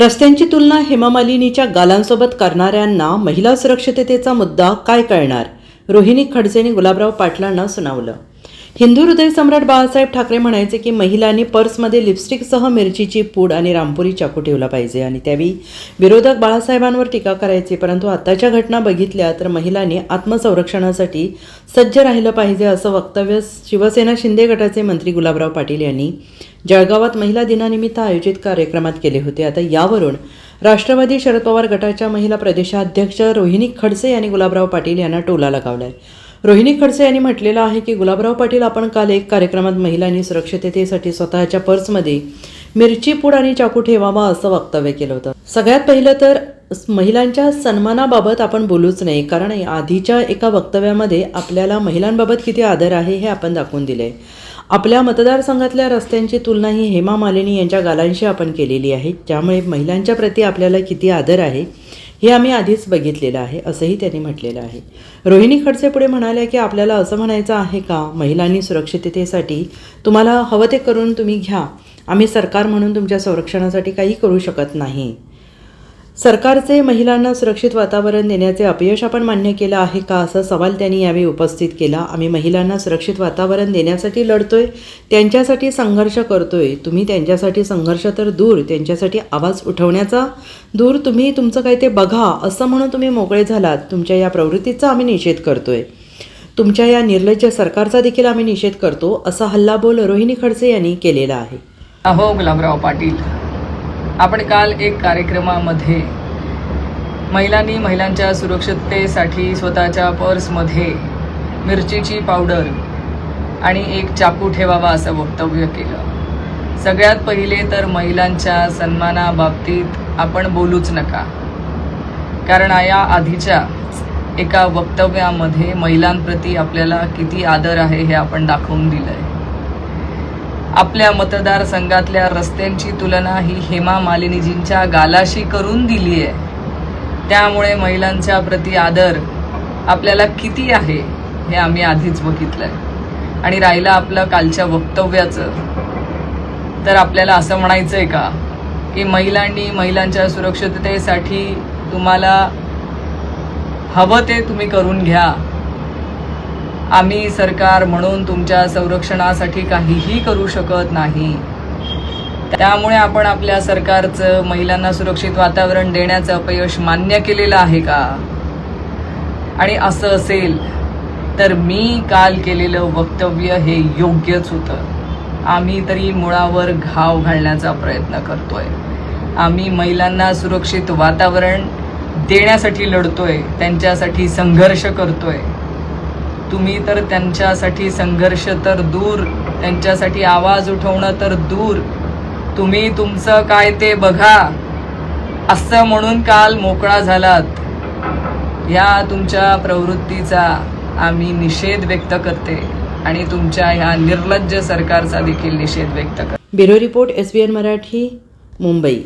रस्त्यांची तुलना हेमामालिनीच्या गालांसोबत करणाऱ्यांना महिला सुरक्षिततेचा मुद्दा काय कळणार? रोहिणी खडसेंनी गुलाबराव पाटलांना सुनावलं. हिंदू हृदय सम्राट बाळासाहेब ठाकरे म्हणायचे की महिलांनी पर्समध्ये लिपस्टिकसह मिरचीची पूड आणि रामपुरी चाकू ठेवला पाहिजे आणि त्यावेळी विरोधक बाळासाहेबांवर टीका करायचे. परंतु आताच्या घटना बघितल्या तर महिलांनी आत्मसंरक्षणासाठी सज्ज राहिलं पाहिजे असं वक्तव्य शिवसेना शिंदे गटाचे मंत्री गुलाबराव पाटील यांनी जळगावात महिला दिनानिमित्त आयोजित कार्यक्रमात केले होते. आता यावरून राष्ट्रवादी शरद पवार गटाच्या महिला प्रदेशाध्यक्ष रोहिणी खडसे यांनी गुलाबराव पाटील यांना टोला लगावलाय. रोहिणी खडसे यांनी म्हटलेलं आहे की गुलाबराव पाटील आपण काल एक कार्यक्रमात महिलांनी सुरक्षिततेसाठी स्वतःच्या पर्समध्ये मिरची पूड आणि चाकू ठेवावा असं वक्तव्य केलं होतं. सगळ्यात पहिलं तर महिलांच्या सन्मानाबाबत आपण बोलूच नाही कारण आधीच्या एका वक्तव्यामध्ये आपल्याला महिलांबाबत किती आदर आहे हे आपण दाखवून दिले आपल्या मतदारसंघातल्या रस्त्यांची तुलना ही हेमा मालिनी यांच्या गालांशी आपण केलेली आहे. त्यामुळे महिलांच्या प्रती आपल्याला किती आदर आहे हे आम्ही आधीच बघितलेलं आहे असंही त्यांनी म्हटलेलं आहे. रोहिणी खडसे पुढे म्हणाल्या की आपल्याला असं म्हणायचं आहे का? महिलांनी सुरक्षिततेसाठी तुम्हाला हवं ते करून तुम्ही घ्या. आम्ही सरकार म्हणून तुमच्या संरक्षणासाठी काही करू शकत नाही. सरकारचे महिलांना सुरक्षित वातावरण देण्याचे अपयश आपण मान्य केलं आहे का असा सवाल त्यांनी यावेळी उपस्थित केला. आम्ही महिलांना सुरक्षित वातावरण देण्यासाठी लढतोय त्यांच्यासाठी संघर्ष करतोय. तुम्ही त्यांच्यासाठी संघर्ष तर दूर त्यांच्यासाठी आवाज उठवण्याचा दूर तुम्ही तुमचं काय ते बघा असं म्हणून तुम्ही मोकळे झालात. तुमच्या या प्रवृत्तीचा आम्ही निषेध करतोय. तुमच्या या निर्लज्ज सरकारचा देखील आम्ही निषेध करतो असा हल्लाबोल रोहिणी खडसे यांनी केलेला आहे. अहो गुलाबराव पाटील आपण काल एक कार्यक्रमामध्ये महिलांनी महिलांच्या सुरक्षिततेसाठी स्वतःच्या पर्समध्ये मिरचीची पावडर आणि एक चाकू ठेवावा असं वक्तव्य केलं. सगळ्यात पहिले तर महिलांच्या सन्मानाबाबतीत आपण बोलूच नका. कारण या आधीच्या एका वक्तव्यामध्ये महिलांप्रती आपल्याला किती आदर आहे हे आपण दाखवून दिलं आहे आपल्या मतदारसंघातल्या रस्त्यांची तुलना ही हेमा मालिनीजींच्या गालाशी करून दिली आहे. त्यामुळे महिलांच्या प्रती आदर आपल्याला किती आहे हे आम्ही आधीच बघितलंय. आणि राहिलं आपलं कालच्या वक्तव्याचं. तर आपल्याला असं म्हणायचं आहे का की महिलांनी महिलांच्या सुरक्षिततेसाठी तुम्हाला हवं ते तुम्ही करून घ्या. आम्ही सरकार म्हणून तुमच्या संरक्षणासाठी काहीही करू शकत नाही. त्यामुळे आपण आपल्या सरकारचं महिलांना सुरक्षित वातावरण देण्याचं अपयश मान्य केलेलं आहे का? आणि असं असेल तर मी काल केलेलं वक्तव्य हे योग्यच होतं. आम्ही तरी मुळावर घाव घालण्याचा प्रयत्न करतोय. आम्ही महिलांना सुरक्षित वातावरण देण्यासाठी लढतोय त्यांच्यासाठी संघर्ष करतोय. तुम्ही तर त्यांच्यासाठी संघर्ष तर दूर त्यांच्यासाठी आवाज उठवणं तर दूर. तुम्ही तुमचं काय ते बघा. असं म्हणून काल मोकळा झालात. या तुमच्या प्रवृत्तीचा आम्ही निषेध व्यक्त करते आणि तुमच्या ह्या निर्लज्ज सरकारचा देखील निषेध व्यक्त करते. Bureau report S B N Marathi Mumbai.